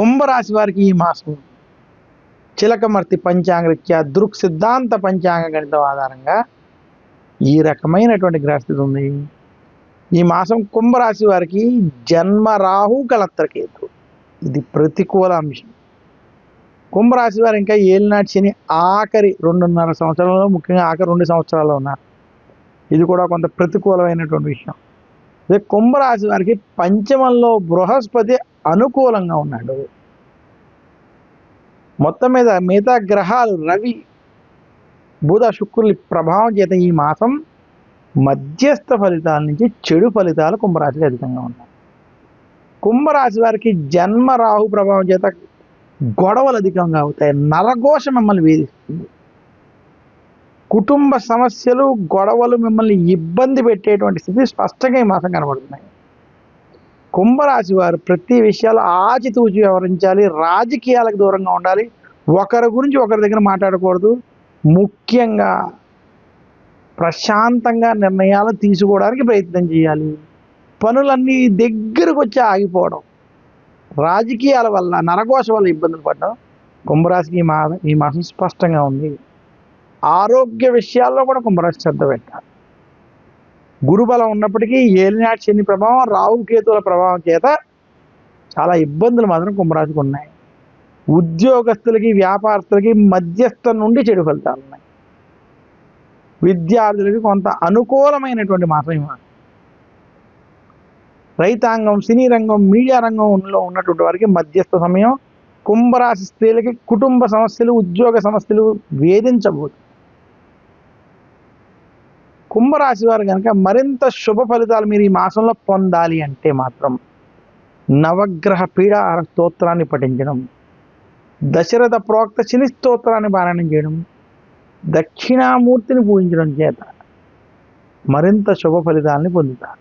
కుంభరాశి వారికి ఈ మాసం చిలకమర్తి పంచాంగరీత్యా దృక్ సిద్ధాంత పంచాంగ గణితం ఆధారంగా ఈ రకమైనటువంటి గ్రహస్థితి ఉంది. ఈ మాసం కుంభరాశి వారికి జన్మ రాహు కలత్రకేతు ఇది ప్రతికూల అంశం. కుంభరాశి వారు ఇంకా ఏలినాటి శని ఆఖరి రెండున్నర సంవత్సరాలలో ముఖ్యంగా ఆఖరి రెండు సంవత్సరాల్లో ఉన్నారు. ఇది కూడా కొంత ప్రతికూలమైనటువంటి విషయం. అదే కుంభరాశి వారికి పంచమంలో బృహస్పతి అనుకూలంగా ఉన్నాడు. మొత్తం మీద మిగతా గ్రహాలు రవి బుధ శుక్రుల ప్రభావం చేత ఈ మాసం మధ్యస్థ ఫలితాల నుంచి చెడు ఫలితాలు కుంభరాశికి అధికంగా ఉన్నాయి. కుంభరాశి వారికి జన్మ రాహు ప్రభావం చేత గొడవలు అధికంగా అవుతాయి. నరఘోష మిమ్మల్ని వేధిస్తుంది. కుటుంబ సమస్యలు గొడవలు మిమ్మల్ని ఇబ్బంది పెట్టేటువంటి స్థితి స్పష్టంగా ఈ మాసం కనబడుతున్నాయి. కుంభరాశి వారు ప్రతి విషయాలు ఆచితూచి వ్యవహరించాలి రాజకీయాలకు దూరంగా ఉండాలి. ఒకరి గురించి ఒకరి దగ్గర మాట్లాడకూడదు. ముఖ్యంగా ప్రశాంతంగా నిర్ణయాలు తీసుకోవడానికి ప్రయత్నం చేయాలి. పనులన్నీ దగ్గరకు వచ్చి ఆగిపోవడం రాజకీయాల వల్ల నరకోశ వల్ల ఇబ్బందులు పడడం కుంభరాశికి ఈ మా ఈ మాసం స్పష్టంగా ఉంది. ఆరోగ్య విషయాల్లో కూడా కుంభరాశి శ్రద్ధ పెట్టాలి. గురుబలం ఉన్నప్పటికీ ఏలినాటి శని ప్రభావం రావుకేతుల ప్రభావం చేత చాలా ఇబ్బందులు మాత్రం కుంభరాశికి ఉన్నాయి. ఉద్యోగస్తులకి వ్యాపారస్తులకి మధ్యస్థ నుండి చెడు ఫలితాలు ఉన్నాయి. విద్యార్థులకి కొంత అనుకూలమైనటువంటి మాత్రం ఇవ్వాలి. రైతాంగం సినీ రంగం మీడియా రంగంలో ఉన్నటువంటి వారికి మధ్యస్థ సమయం కుంభరాశి స్త్రీలకి కుటుంబ సమస్యలు ఉద్యోగ సమస్యలు వేధించబోతుంది కుంభరాశి వారు కనుక మరింత శుభ ఫలితాలు మీరు ఈ మాసంలో పొందాలి అంటే మాత్రం నవగ్రహ పీడా స్తోత్రాన్ని పఠించడం దశరథ ప్రోక్త శని స్తోత్రాన్ని పారాయణం చేయడం దక్షిణామూర్తిని పూజించడం చేత మరింత శుభ ఫలితాలని పొందుతారు.